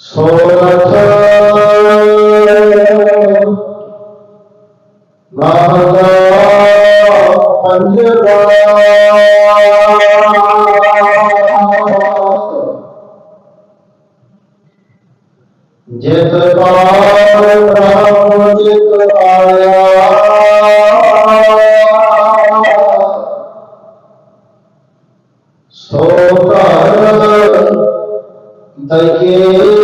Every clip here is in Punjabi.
ਸੋਰਠ ਮਹਲਾ ਪੰਜਵਾ ਜਿਤ ਪਾਰ ਬ੍ਰਹਮ ਜਿਤ ਆਇਆ ਸੋ ਘਰ ਦਇਏ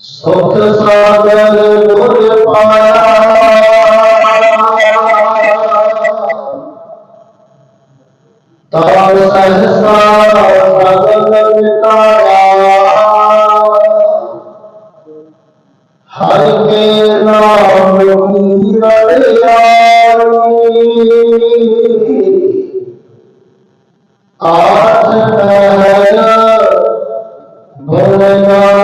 ਸੁਖ ਸਾਗਰ ਗੁਰ ਪਾਇਆ। ਤਾਰ ਸਹਸਾ ਸਗਲ ਮਿਟਾਇਆ ਹਰਿ ਕੇ ਨਾਮ ਨੀਰੜਿਆ ਆਠ ਪਹਿਰ ਭਗਵਾਨੀ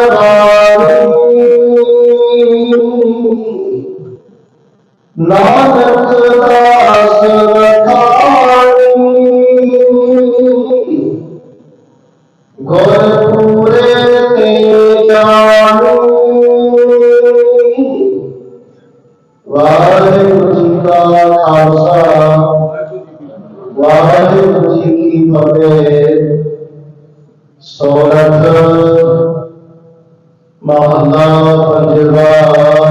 ਨਾਨਕ ਦਾਸ ਰਖਾਣੀ ਗੁਰ ਪੂਰੇ ਤੇ ਜਾਣੂ ਵਾਹਿਗੁਰੂ ਜੀ ਕਾ ਖਾਲਸਾ ਵਾਹਿਗੁਰੂ ਜੀ ਕੀ ਫਤਿਹ ਸੋਰਠ ਮਹਲਾ ਪੰਜਵਾ